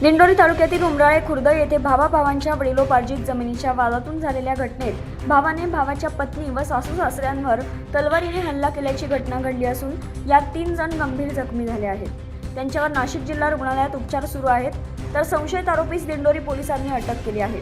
दिंडोरी तालुक्यातील उमराळे खुर्द येथे भावा भावांच्या वडिलोपार्जित जमिनीच्या वादातून झालेल्या घटनेत भावाने भावाच्या पत्नी व सासू सासऱ्यांवर तलवारीने हल्ला केल्याची घटना घडली असून यात तीन जण गंभीर जखमी झाले आहेत. त्यांच्यावर नाशिक जिल्हा रुग्णालयात उपचार सुरू आहेत तर संशयित आरोपीस दिंडोरी पोलिसांनी अटक केली आहे.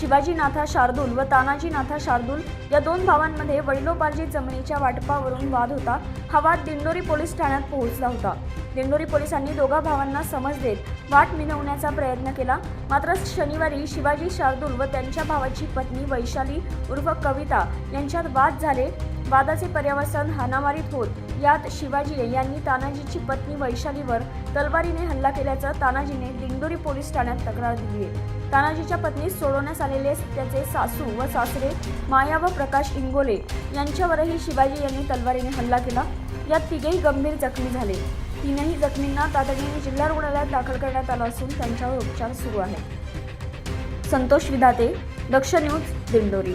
शिवाजी नाथा शार्दूल व तानाजी नाथा शार्दूल या दोन भावांमध्ये वडिलोपार्जित जमिनीच्या वाटपावरून वाद होता. हा वाद दिंडोरी पोलीस ठाण्यात पोहोचला होता. दिंडोरी पोलिसांनी दोघा भावांना समज देत वाट मिनवण्याचा प्रयत्न केला. मात्र शनिवारी शिवाजी शार्दूल व त्यांच्या भावाची पत्नी वैशाली उर्फ कविता यांच्यात वाद झाले. वादाचे पर्यावसन हानामारीत होत यात शिवाजी यांनी तानाजीची पत्नी वैशालीवर तलवारीने हल्ला केल्याचं तानाजीने दिंडोरी पोलीस ठाण्यात तक्रार दिली आहे तानाजीच्या पत्नीस सोडवण्यात आलेले त्याचे सासू व सासरे माया व प्रकाश इंगोले यांच्यावरही शिवाजी यांनी तलवारीने हल्ला केला. यात तिघेही गंभीर जखमी झाले. तीनही जखमींना तातडीने जिल्हा रुग्णालयात दाखल करण्यात आलं असून त्यांच्यावर उपचार सुरू आहेत. संतोष विधाते दक्ष न्यूज दिंडोरी.